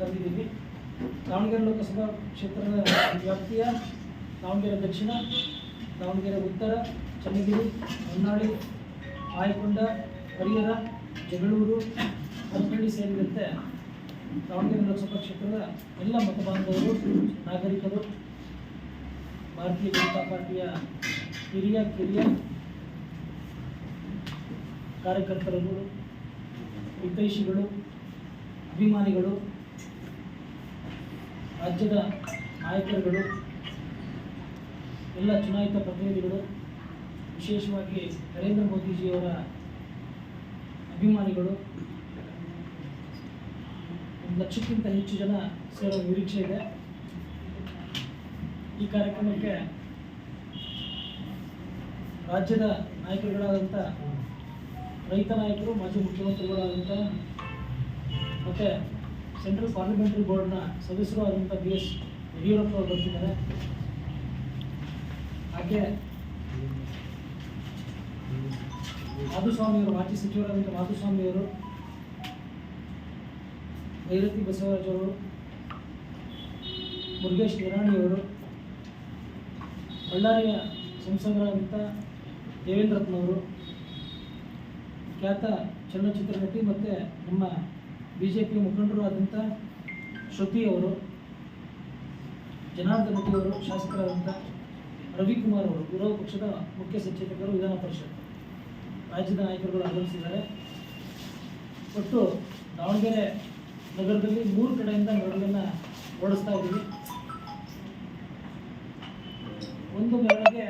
ತಂದಿದ್ದೀವಿ. ದಾವಣಗೆರೆ ಲೋಕಸಭಾ ಕ್ಷೇತ್ರದ ವ್ಯಾಪ್ತಿಯ ದಾವಣಗೆರೆ ದಕ್ಷಿಣ, ದಾವಣಗೆರೆ ಉತ್ತರ, ಚನ್ನಗಿರಿ, ಹೊನ್ನಾಳಿ, ಆಯಕೊಂಡ, ಹರಿಹರ, ಜಗಳೂರು ಹರಪಳ್ಳಿ ಸೇರಿದಂತೆ ದಾವಣಗೆರೆ ಲೋಕಸಭಾ ಕ್ಷೇತ್ರದ ಎಲ್ಲ ಮತಬಾಂಧವರು ನಾಗರಿಕರು, ಭಾರತೀಯ ಜನತಾ ಪಾರ್ಟಿಯ ಹಿರಿಯ, ಕಿರಿಯ ಕಾರ್ಯಕರ್ತರುಗಳು, ಹಿತೈಷಿಗಳು, ಅಭಿಮಾನಿಗಳು ರಾಜ್ಯದ ನಾಯಕರುಗಳು, ಎಲ್ಲ ಚುನಾಯಿತ ಪ್ರತಿನಿಧಿಗಳು, ವಿಶೇಷವಾಗಿ ನರೇಂದ್ರ ಮೋದಿಜಿಯವರ ಅಭಿಮಾನಿಗಳು, ಒಂದು ಲಕ್ಷಕ್ಕಿಂತ ಹೆಚ್ಚು ಜನ ಸೇರೋ ನಿರೀಕ್ಷೆ ಇದೆ. ಈ ಕಾರ್ಯಕ್ರಮಕ್ಕೆ ರಾಜ್ಯದ ನಾಯಕರುಗಳಾದಂಥ ರೈತ ನಾಯಕರು, ಮಾಜಿ ಮುಖ್ಯಮಂತ್ರಿಗಳಾದಂಥ ಮತ್ತು ಸೆಂಟ್ರಲ್ ಪಾರ್ಲಿಮೆಂಟರಿ ಬೋರ್ಡ್ನ ಸದಸ್ಯರು ಆದಂಥ ಬಿ ಎಸ್ ಯಡಿಯೂರಪ್ಪ ಅವರು ಬರ್ತಿದ್ದಾರೆ. ಹಾಗೆ ಮಾಧುಸ್ವಾಮಿಯವರು, ಮಾಜಿ ಸಚಿವರಾದಂಥ ಮಾಧುಸ್ವಾಮಿಯವರು ಭೈರತಿ ಬಸವರಾಜ್ ಅವರು, ಮುರುಗೇಶ್ ನಿರಾಣಿಯವರು ಬಳ್ಳಾರಿಯ ಸಂಸದರಾದಂಥ ದೇವೇಂದ್ರತ್ನವರು, ಖ್ಯಾತ ಚಲನಚಿತ್ರ ನಟಿ ಮತ್ತು ನಮ್ಮ ಬಿ ಜೆ ಪಿ ಮುಖಂಡರು ಆದಂಥ ಶ್ರುತಿ ಅವರು, ಜನಾರ್ದನ್ ರೆಡ್ಡಿ ಅವರು ಶಾಸಕರಾದಂಥ ರವಿಕುಮಾರ್ ಅವರು, ವಿರೋಧ ಪಕ್ಷದ ಮುಖ್ಯ ಸಚೇತಕರು ವಿಧಾನ ಪರಿಷತ್, ರಾಜ್ಯದ ನಾಯಕರುಗಳು ಆಗಮಿಸಿದ್ದಾರೆ. ಒಟ್ಟು ದಾವಣಗೆರೆ ನಗರದಲ್ಲಿ ಮೂರು ಕಡೆಯಿಂದ ಮೆರಳನ್ನು ಓಡಿಸ್ತಾ ಇದ್ದೀವಿ. ಒಂದು ಮೆರಳಿಗೆ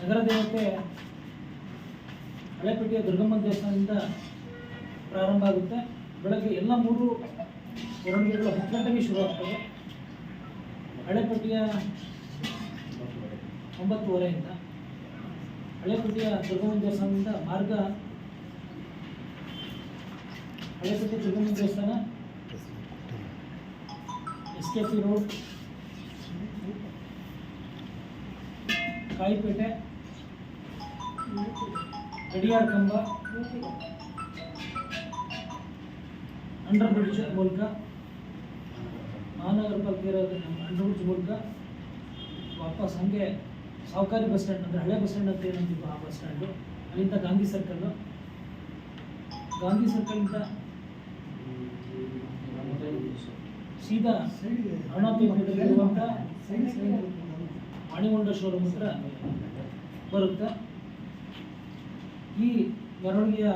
ನಗರ ದೇವತೆ ಹಳೆಪೇಟೆಯ ದುರ್ಗಮ್ಮ ದೇವಸ್ಥಾನದಿಂದ ಪ್ರಾರಂಭ ಆಗುತ್ತೆ. ಬೆಳಗ್ಗೆ ಎಲ್ಲ ಮೂರು ಮೆರವಣಿಗೆಗಳು ಹತ್ತು ಗಂಟೆಗೆ ಶುರು ಆಗ್ತವೆ. ಹಳೆಪೇಟೆಯ ಒಂಬತ್ತುವರೆಯಿಂದ ಹಳೆಪೇಟೆಯ ದುರ್ಗಮ್ಮ ದೇವಸ್ಥಾನದಿಂದ ಮಾರ್ಗ ಹಳೆಪೇಟೆ ದುರ್ಗಮ್ಮ ದೇವಸ್ಥಾನ S K P road, Kaipete ಗಡಿಯಾರ ಕಂಬ ಅಂಡರ್ ಬ್ರಿಡ್ಜ್ ಮೂಲಕ? ಮಹಾನಗರ ಪಾಲಿಕೆ ಇರೋದು ಅಂಡರ್ ಬ್ರಿಡ್ಜ್ ಮೂಲಕ? ವಾಪಸ್ ಹಂಗೆ ಸಾವುಕಾರಿ ಬಸ್ ಸ್ಟ್ಯಾಂಡ್ ಅಂದರೆ ಹಳೆ ಬಸ್ ಸ್ಟ್ಯಾಂಡ್ ಅಂತ ಏನಂತೀವಿ ಆ ಬಸ್ ಸ್ಟ್ಯಾಂಡು? ಅಲ್ಲಿಂದ ಗಾಂಧಿ ಸರ್ಕಲ್ಲು ಗಾಂಧಿ ಸರ್ಕಲಿಂದ ಸೀದಾ ಅರುಣಾಪೇಟೆಯಲ್ಲಿರುವಂಥ ಮಣಿಗೊಂಡ ಶೋರೂಮ್ ಹತ್ರ ಬರುತ್ತೆ? ಈ ಮೆರವಣಿಗೆಯ